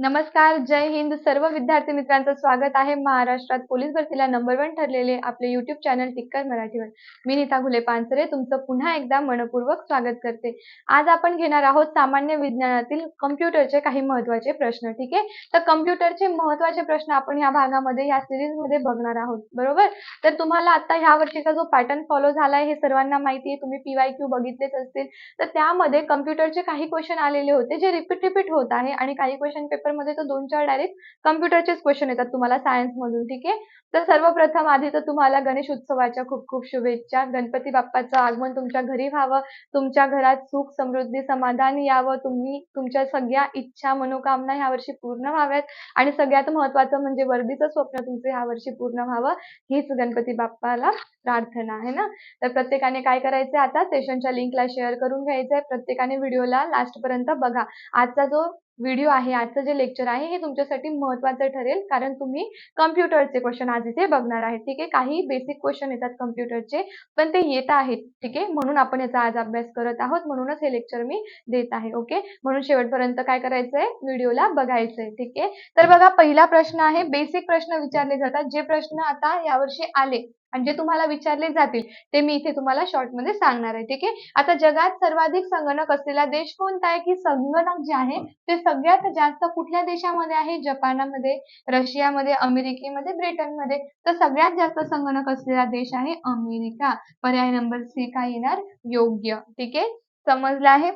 नमस्कार जय हिंद. सर्व विद्यार्थी मित्रांचं स्वागत आहे. महाराष्ट्रात पोलीस भरतीला नंबर वन ठरलेले आपले युट्यूब चॅनल टिक्कर मराठीवर. मी नीता घुले पानसरे. तुमचं पुन्हा एकदा मनपूर्वक स्वागत करते. आज आपण घेणार आहोत सामान्य विज्ञानातील कम्प्युटरचे काही महत्त्वाचे प्रश्न ठीक आहे? तर कम्प्युटरचे महत्त्वाचे प्रश्न आपण या भागामध्ये या सिरीजमध्ये बघणार आहोत. बरोबर? तर तुम्हाला आता ह्या वर्षीचा जो पॅटर्न फॉलो झालाय हे सर्वांना माहिती आहे. तुम्ही पीवाय क्यू बघितलेच असतील. तर त्यामध्ये कम्प्युटरचे काही क्वेश्चन आलेले होते जे रिपीट रिपीट होत आहे आणि काही क्वेश्चन पेपर मध्ये तर दोन चार डायरेक्ट कम्प्युटरचेच क्वेश्चन येतात तुम्हाला सायन्स मधून ठीक आहे? तर सर्वप्रथम आधी तर तुम्हाला गणेश उत्सवाच्या खूप खूप शुभेच्छा. गणपती बाप्पाचं आगमन तुमच्या घरी व्हावं. तुमच्या घरात सुख समृद्धी समाधान यावं. तुम्ही तुमच्या सगळ्या इच्छा मनोकामना ह्या वर्षी पूर्ण व्हाव्यात. आणि सगळ्यात महत्वाचं म्हणजे वर्दीचं स्वप्न तुमचं ह्या वर्षी पूर्ण व्हावं. हीच गणपती बाप्पाला प्रार्थना आहे ना? तर प्रत्येकाने काय करायचंय आता? सेशनच्या लिंकला शेअर करून घ्यायचंय प्रत्येकाने व्हिडिओला लास्ट पर्यंत बघा. आजचा जो व्हिडिओ आहे आजचं जे लेक्चर आहे हे तुमच्यासाठी महत्वाचं ठरेल. कारण तुम्ही कम्प्युटरचे क्वेश्चन आज इथे बघणार आहे. ठीक आहे? काही बेसिक क्वेश्चन येतात कम्प्युटरचे पण ते येत आहेत. ठीक आहे? म्हणून आपण याचा आज अभ्यास करत आहोत. म्हणूनच हे लेक्चर मी देत आहे. ओके म्हणून शेवटपर्यंत काय करायचंय? व्हिडिओला बघायचंय. ठीक आहे? तर बघा पहिला प्रश्न आहे. बेसिक प्रश्न विचारले जातात. जे प्रश्न आता यावर्षी आले आणि जे तुम्हाला विचारले जातील ते मी इथे तुम्हाला शॉर्टमध्ये सांगणार आहे ठीक आहे? आता जगात सर्वाधिक संगणक असलेला देश कोणता आहे? की संगणक जे आहे ते सगळ्यात जास्त कुठल्या देशामध्ये आहे? जपानमध्ये रशियामध्ये अमेरिकेमध्ये ब्रिटनमध्ये. तर सगळ्यात जास्त संगणक असलेला देश आहे अमेरिका. पर्याय नंबर सी काय येणार? योग्य. ठीक आहे? समजलं आहे?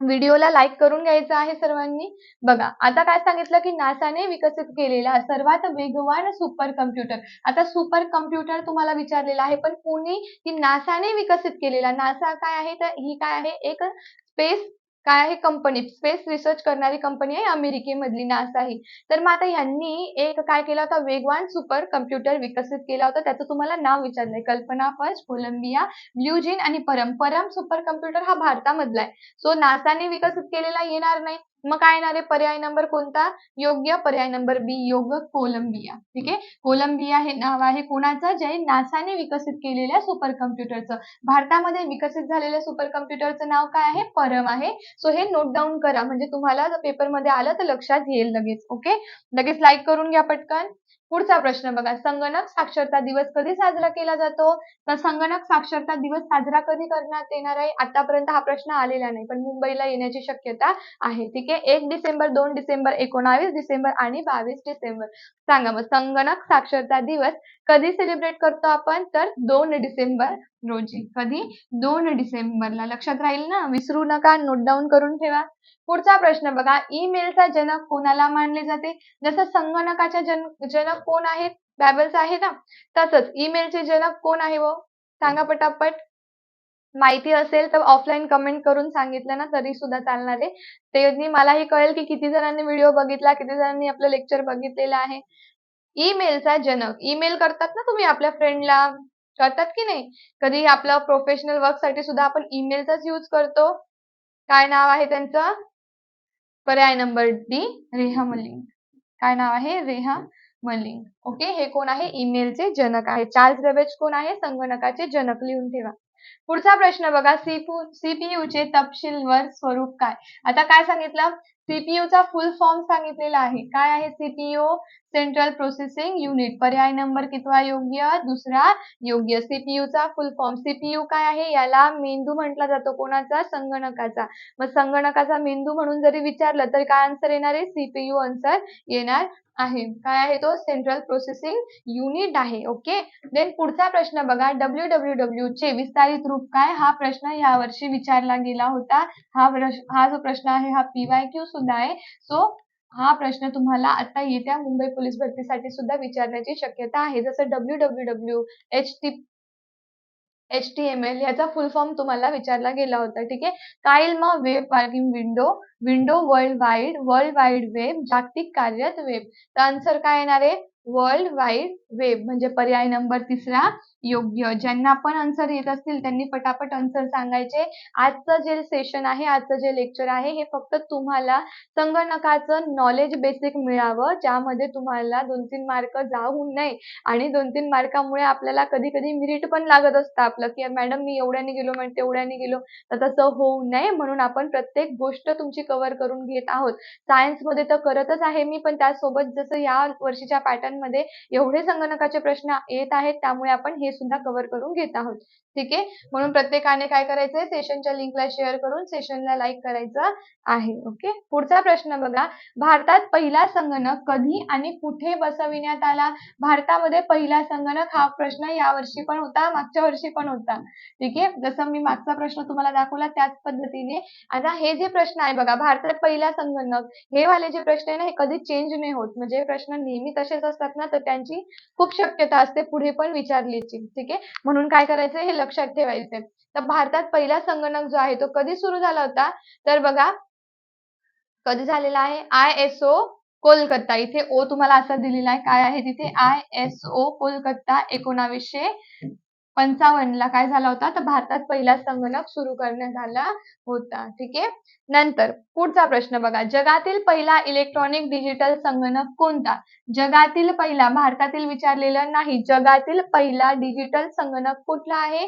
व्हिडिओला लाईक करून घ्यायचं आहे सर्वांनी. बघा आता काय सांगितलं की नासाने विकसित केलेला सर्वात वेगवान सुपर कम्प्युटर. आता सुपर कम्प्युटर तुम्हाला विचारलेला आहे पण कोणी की नासाने विकसित केलेला? नासा काय आहे? तर ही काय आहे? एक स्पेस काय आहे कंपनी स्पेस रिसर्च करणारी कंपनी आहे अमेरिकेमधली नासा ही. तर मग आता ह्यांनी एक काय केला होता? वेगवान सुपर कम्प्युटर विकसित केला होता. त्याचं तुम्हाला नाव विचारलंय. कल्पना फर्स्ट कोलंबिया ब्ल्यूजिन आणि परम. परम सुपर कम्प्युटर हा भारतामधला आहे. सो नासाने विकसित केलेला येणार नाही. मग काय येणार आहे? पर्याय नंबर कोणता? योग्य पर्याय नंबर बी योग्य कोलंबिया. ठीक आहे? कोलंबिया हे नाव आहे कोणाचं? जे नासाने विकसित केलेल्या सुपर कम्प्युटरचं भारतामध्ये विकसित झालेल्या सुपर कम्प्युटरचं नाव काय आहे? परम आहे. सो हे नोट डाऊन करा. म्हणजे तुम्हाला पेपरमध्ये आलं तर लक्षात येईल लगेच. ओके लगेच लाईक करून घ्या पटकन. पुढचा प्रश्न बघा. संगणक साक्षरता दिवस कधी साजरा केला जातो? तर संगणक साक्षरता दिवस साजरा कधी करण्यात येणार आहे? आतापर्यंत हा प्रश्न आलेला नाही पण मुंबईला येण्याची शक्यता आहे. ठीक आहे? एक डिसेंबर दोन डिसेंबर एकोणावीस डिसेंबर आणि बावीस डिसेंबर. सांगा मग संगणक साक्षरता दिवस कधी सेलिब्रेट करतो आपण? तर दोन डिसेंबर रोजी. कधी? दोन डिसेंबरला. लक्षात राहील ना? विसरू नका. नोट डाऊन करून ठेवा. पुढचा प्रश्न बघा. ईमेलचा जनक कोणाला मानले जाते? जसं संगणकाच्या जन जनक कोण आहेत? बॅबल्स आहे ना तसंच ईमेलचे जनक कोण आहे वो सांगा पटापट. माहिती असेल तर ऑफलाईन कमेंट करून सांगितलं ना तरी सुद्धा चालणार आहे. त्यांनी मलाही कळेल की किती जणांनी व्हिडिओ बघितला किती जणांनी आपलं लेक्चर बघितलेलं आहे. ईमेलचा जनक. ईमेल करतात ना तुम्ही आपल्या फ्रेंडला करतात की नाही? कधी आपलं प्रोफेशनल वर्कसाठी सुद्धा आपण ईमेलचाच यूज करतो. काय नाव आहे त्यांचं? पर्याय नंबर डी रेहा मलिंग काय नाव आहे? रेहा मलिंग ओके हे कोण आहे? ईमेलचे जनक आहे. चार्ल्स रेवेज कोण आहे? संगणकाचे जनक लिहून ठेवा. पुढचा प्रश्न बघा सीपीयू चे तपशीलवर स्वरूप काय? आता काय सांगितलं? सीपीयू चा फुल फॉर्म सांगितलेला आहे. काय आहे सीपीयू सेंट्रल प्रोसेसिंग युनिट पर्याय नंबर कितवा योग्य? दुसरा योग्य सीपीयूचा फुल फॉर्म सीपीयू काय आहे? याला मेंदू म्हटला जातो. कोणाचा? संगणकाचा. मग संगणकाचा मेंदू म्हणून जरी विचारलं तरी काय आन्सर येणार आहे? सीपीयू आन्सर येणार आहे. काय आहे तो? सेंट्रल प्रोसेसिंग युनिट आहे. ओके देन पुढचा प्रश्न बघा. डब्ल्यू डब्ल्यू डब्ल्यू चे विस्तारित रूप काय? हा प्रश्न यावर्षी विचारला गेला होता. हा हा जो प्रश्न आहे हा पीवाय क्यू सुद्धा आहे. सो हा प्रश्न तुम्हाला आता येत्या मुंबई पोलीस भरतीसाठी सुद्धा विचारण्याची शक्यता आहे. जसं W W W H T H T M L याचा फुल फॉर्म तुम्हाला विचारला गेला होता. ठीक आहे? काईल मग web parking window window world wide world wide web जागतिक कार्यरत वेब तर आन्सर काय येणार आहे? वर्ल्ड वाईड वेब म्हणजे पर्याय नंबर तिसरा योग्य. ज्यांना पण आन्सर येत असतील त्यांनी पटापट आन्सर सांगायचे. आजचं जे सेशन आहे आजचं जे लेक्चर आहे हे फक्त तुम्हाला संगणकाचं नॉलेज बेसिक मिळावं ज्यामध्ये तुम्हाला दोन तीन मार्क जाऊ नये. आणि दोन तीन मार्कामुळे आपल्याला कधी कधी मिरिट पण लागत असतं आपलं की मॅडम मी एवढ्याने गेलो म्हणजे तेवढ्याने गेलो तर तसं होऊ नये. म्हणून आपण प्रत्येक गोष्ट तुमची कव्हर करून घेत आहोत. सायन्समध्ये तर करतच आहे मी पण त्यासोबत जसं या वर्षीच्या पॅटर्न मध्ये एवढे संगणकाचे प्रश्न येत आहेत त्यामुळे आपण हे सुद्धा कव्हर करून घेत आहोत. ठीक आहे? म्हणून प्रत्येकाने काय करायचंय? सेशनच्या लिंकला शेअर करून सेशनला लाईक करायचं आहे. ओके पुढचा प्रश्न बघा. भारतात पहिला संगणक कधी आणि कुठे बसविण्यात आला? भारतामध्ये पहिला संगणक हा प्रश्न या वर्षी पण होता मागच्या वर्षी पण होता. ठीक आहे? जसं मी मागचा प्रश्न तुम्हाला दाखवला त्याच पद्धतीने. आता हे जे प्रश्न आहे बघा भारतात पहिला संगणक हे वाले जे प्रश्न आहे ना हे कधी चेंज नाही होत. म्हणजे प्रश्न नेहमी तसेच असतात. ना तर त्यांची खूप शक्यता असते पुढे पण विचारलीची. ठीक आहे? म्हणून काय करायचं हे लक्षात ठेवायचंय. तर भारतात पहिला संगणक जो आहे तो कधी सुरू झाला होता? तर बघा कधी झालेला आहे? I S O Kolkata. इथे ओ तुम्हाला असा दिलेला आहे. काय आहे तिथे? आय एस ओ कोलकाता एकोणावीसशे पंचावन्नला काय झाला होता? तर भारतात पहिला संगणक सुरू करण्यात आला होता. ठीक आहे? नंतर पुढचा प्रश्न बघा. जगातील पहिला इलेक्ट्रॉनिक डिजिटल संगणक कोणता? जगातील पहिला भारतातील विचारलेलं नाही. जगातील पहिला डिजिटल संगणक कुठला आहे?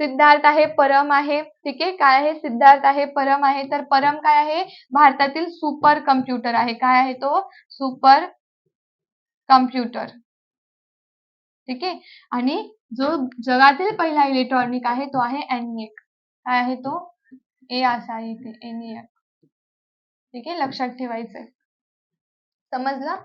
सिद्धार्थ आहे परम आहे. ठीक आहे? काय आहे? सिद्धार्थ आहे परम आहे. तर परम काय आहे? भारतातील सुपर कम्प्युटर आहे. काय आहे तो? सुपर कम्प्युटर ठीक आहे? आणि जो जगातील पहिला इलेक्ट्रॉनिक आहे तो आहे एनिएक काय आहे तो? ए असा आहे इथे एनएक ठीक आहे लक्षात ठेवायचंय. समजलं?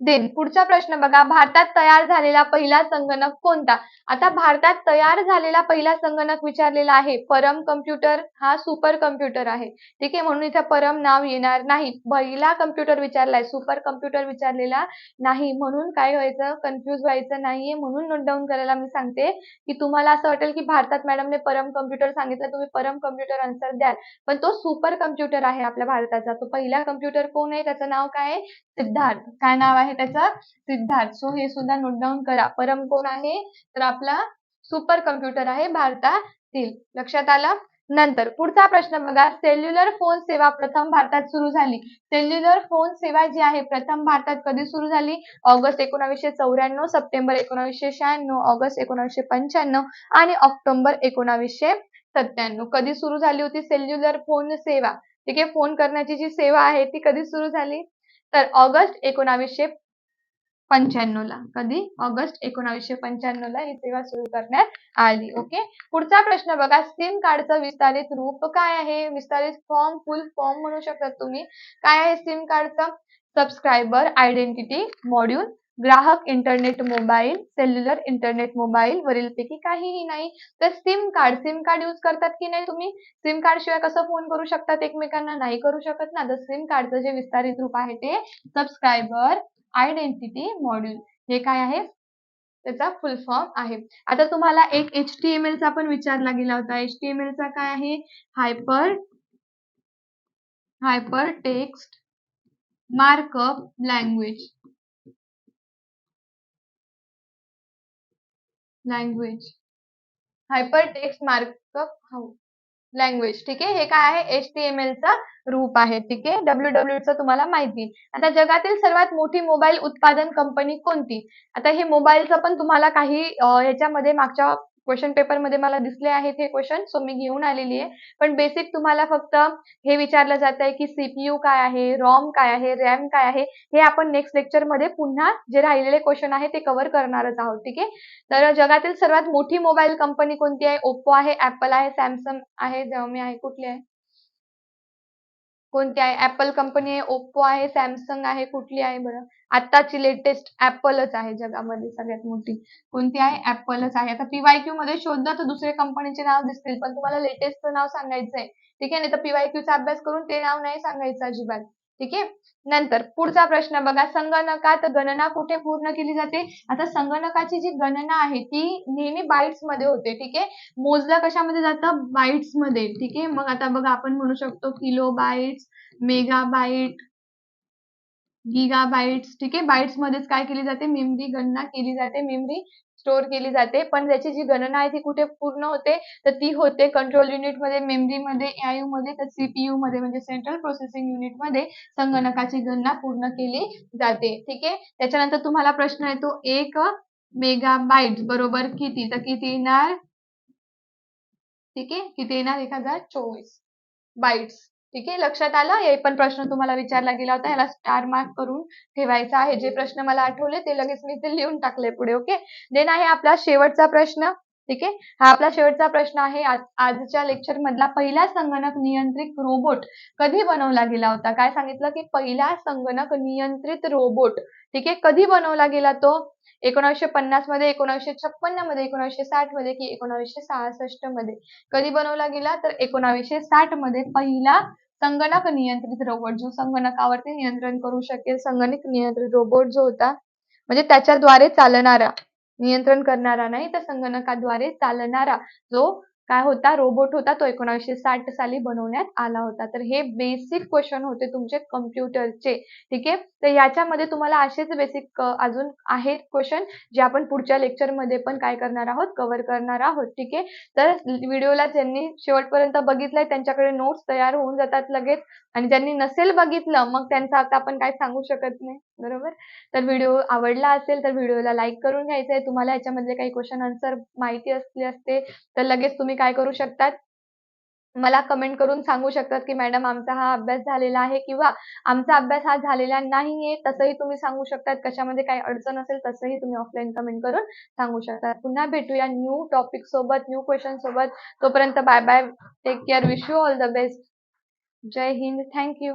देन पुढचा प्रश्न बघा. भारतात तयार झालेला पहिला संगणक कोणता? आता भारतात तयार झालेला पहिला संगणक विचारलेला आहे. परम कम्प्युटर हा सुपर कम्प्युटर आहे. ठीक आहे म्हणून इथे परम नाव येणार नाही. पहिला कम्प्युटर विचारलाय सुपर कम्प्युटर विचारलेला नाही. म्हणून काय व्हायचं? कन्फ्युज व्हायचं नाहीये. म्हणून नोट डाऊन करायला मी सांगते की तुम्हाला असं वाटेल की भारतात मॅडमने परम कम्प्युटर सांगितलं तुम्ही परम कम्प्युटर आन्सर द्याल. पण तो सुपर कम्प्युटर आहे आपल्या भारताचा. तो पहिला कम्प्युटर कोण आहे? त्याचं नाव काय आहे? सिद्धार्थ. काय नाव आहे? त्याचा सिद्धार्थ. सो हे सुद्धा नोट डाऊन करा. परम कोण आहे? तर आपला सुपर कम्प्युटर आहे भारतातील लक्षात आलं? नंतर पुढचा प्रश्न बघा. सेल्युलर फोन सेवा प्रथम भारतात सुरू झाली. सेल्युलर फोन सेवा जी आहे प्रथम भारतात कधी सुरू झाली? ऑगस्ट एकोणावीसशे चौऱ्याण्णव सप्टेंबर एकोणावीसशे शहाण्णव ऑगस्ट एकोणावीसशे पंच्याण्णव आणि ऑक्टोबर एकोणावीसशे सत्त्याण्णव. कधी सुरू झाली होती सेल्युलर फोन सेवा? ठीक आहे फोन करण्याची जी सेवा आहे ती कधी सुरू झाली? तर ऑगस्ट एकोणावीसशे पंच्याण्णवला. कधी? ऑगस्ट एकोणावीसशे पंच्याण्णवला ही सेवा सुरू करण्यात आली. ओके? पुढचा प्रश्न बघा. सिम कार्डचं विस्तारित रूप काय आहे? विस्तारित फॉर्म फुल फॉर्म म्हणू शकता तुम्ही. काय आहे सिम कार्डचं सबस्क्रायबर आयडेंटिटी मॉड्यूल ग्राहक internet mobile cellular internet mobile वरीलपैकी काहीही नाही. तर SIM card SIM card use करतात की नाही तुम्ही? सिम कार्ड शिवाय कसं फोन करू शकतात एकमेकांना? नाही करू शकत ना. तर सिम कार्डचं जे विस्तारित रूप आहे ते सबस्क्रायबर आयडेंटिटी मॉड्यूल हे काय आहे? त्याचा फुल फॉर्म आहे. आता तुम्हाला एक एच टी एम एलचा पण विचारला गेला होता. एच टी एम एलचा काय आहे? Hyper hypertext markup language language hypertext markup language ठीक आहे? हे काय आहे? एच टी एम एलचा रूप आहे ठीक आहे? डब्ल्यू डब्ल्यूचं तुम्हाला माहिती. आता जगातील सर्वात मोठी मोबाईल उत्पादन कंपनी कोणती? आता हे मोबाईलचं पण तुम्हाला काही ह्याच्यामध्ये मागच्या क्वेश्चन पेपरमध्ये मला दिसले आहेत हे क्वेश्चन सो मी घेऊन आलेली आहे. पण बेसिक तुम्हाला फक्त हे विचारलं जात आहे की सीपीयू काय आहे रॉम काय आहे रॅम काय आहे हे आपण नेक्स्ट लेक्चरमध्ये पुन्हा जे राहिलेले क्वेश्चन आहे ते कव्हर करणारच आहोत ठीक आहे? तर जगातील सर्वात मोठी मोबाईल कंपनी कोणती आहे? ओप्पो आहे ऍपल आहे सॅमसंग आहे जमी आहे कुठली आहे? कोणती आहे? ऍपल कंपनी आहे ओप्पो आहे सॅमसंग आहे कुठली आहे? बरं. आताची लेटेस्ट ऍपलच आहे जगामध्ये सगळ्यात मोठी. कोणती आहे? ऍपलच आहे. आता पीवायक्यू मध्ये शोधलं तर दुसऱ्या कंपनीचे नाव दिसतील पण तुम्हाला लेटेस्ट नाव सांगायचं आहे ठीक आहे? नाही तर पीवायक्यू चा अभ्यास करून ते नाव नाही सांगायचं अजिबात. ठीक आहे? नंतर पुढचा प्रश्न बघा. संगणकात गणना कुठे पूर्ण केली जाते? आता संगणकाची जी गणना आहे ती नेहमी बाईट्समध्ये होते. ठीक आहे? मोजलं कशामध्ये जातं? बाईट्समध्ये. ठीक आहे? मग आता बघा आपण म्हणू शकतो kilo bites mega bite giga bites ठीक आहे? बाईट्स मध्येच काय केली जाते? मेमरी गणना केली जाते मेमरी स्टोअर केली जाते. पण त्याची जी गणना आहे ती कुठे पूर्ण होते? तर ती होते कंट्रोल युनिटमध्ये मेमरी मध्ये मध्ये तर सीपीयू मध्ये म्हणजे सेंट्रल प्रोसेसिंग युनिटमध्ये संगणकाची गणना पूर्ण केली जाते. ठीक आहे? त्याच्यानंतर तुम्हाला प्रश्न येतो एक मेगाबाईट बरोबर किती? तर किती येणार? ठीक आहे? किती येणार? एक हजार चोवीस. बाईट्स ठीक आहे? लक्षात आलं? हे पण प्रश्न तुम्हाला विचारला गेला होता. याला स्टार मार्क करून ठेवायचा आहे. जे प्रश्न मला आठवले ते लगेच मी ते लिहून टाकले पुढे ओके देन आहे आपला शेवटचा प्रश्न ठीक आहे? हा आपला शेवटचा प्रश्न आहे. आज आजच्या लेक्चर मधला पहिला संगणक नियंत्रित रोबोट कधी बनवला गेला होता? काय सांगितलं की पहिला संगणक नियंत्रित रोबोट ठीक आहे? कधी बनवला गेला तो? एकोणीसशे पन्नासमध्ये एकोणीसशे छप्पन्नमध्ये एकोणीसशे साठमध्ये की एकोणीसशे सहासष्टमध्ये? कधी बनवला गेला? तर एकोणीसशे साठमध्ये पहिला संगणक नियंत्रित रोबोट जो संगणकावरती नियंत्रण करू शकेल संगणक नियंत्रित रोबोट जो होता म्हणजे त्याच्याद्वारे चालणारा नियंत्रण करणारा नाही तर संगणकाद्वारे चालणारा जो काय होता? रोबोट होता तो एकोणीसशे साठ साली बनवण्यात आला होता. तर हे बेसिक क्वेश्चन होते तुमचे कम्प्युटरचे ठीक आहे? तर याच्यामध्ये तुम्हाला असेच बेसिक अजून आहेत क्वेश्चन जे आपण पुढच्या लेक्चरमध्ये पण काय करणार आहोत? कव्हर करणार आहोत. ठीक आहे? तर व्हिडिओला ज्यांनी शेवटपर्यंत बघितलंय त्यांच्याकडे नोट्स तयार होऊन जातात लगेच. आणि ज्यांनी नसेल बघितलं मग त्यांचं आता आपण काय सांगू शकत नाही बरोबर? तर व्हिडिओ आवडला असेल तर व्हिडिओला लाईक करून घ्यायचं आहे तुम्हाला याच्यामधले काही क्वेश्चन आन्सर माहिती असले असते तर लगेच तुम्ही काय करू शकतात? मला कमेंट करून सांगू शकतात की मॅडम आमचा हा अभ्यास झालेला आहे किंवा आमचा अभ्यास हा झालेला नाहीये. तसंही तुम्ही सांगू शकतात. कशामध्ये काही अडचण असेल तसंही तुम्ही ऑफलाईन कमेंट करून सांगू शकता पुन्हा भेटूया न्यू टॉपिक सोबत न्यू क्वेश्चन सोबत. तोपर्यंत bye bye take care wish you all the best जय हिंद थँक्यू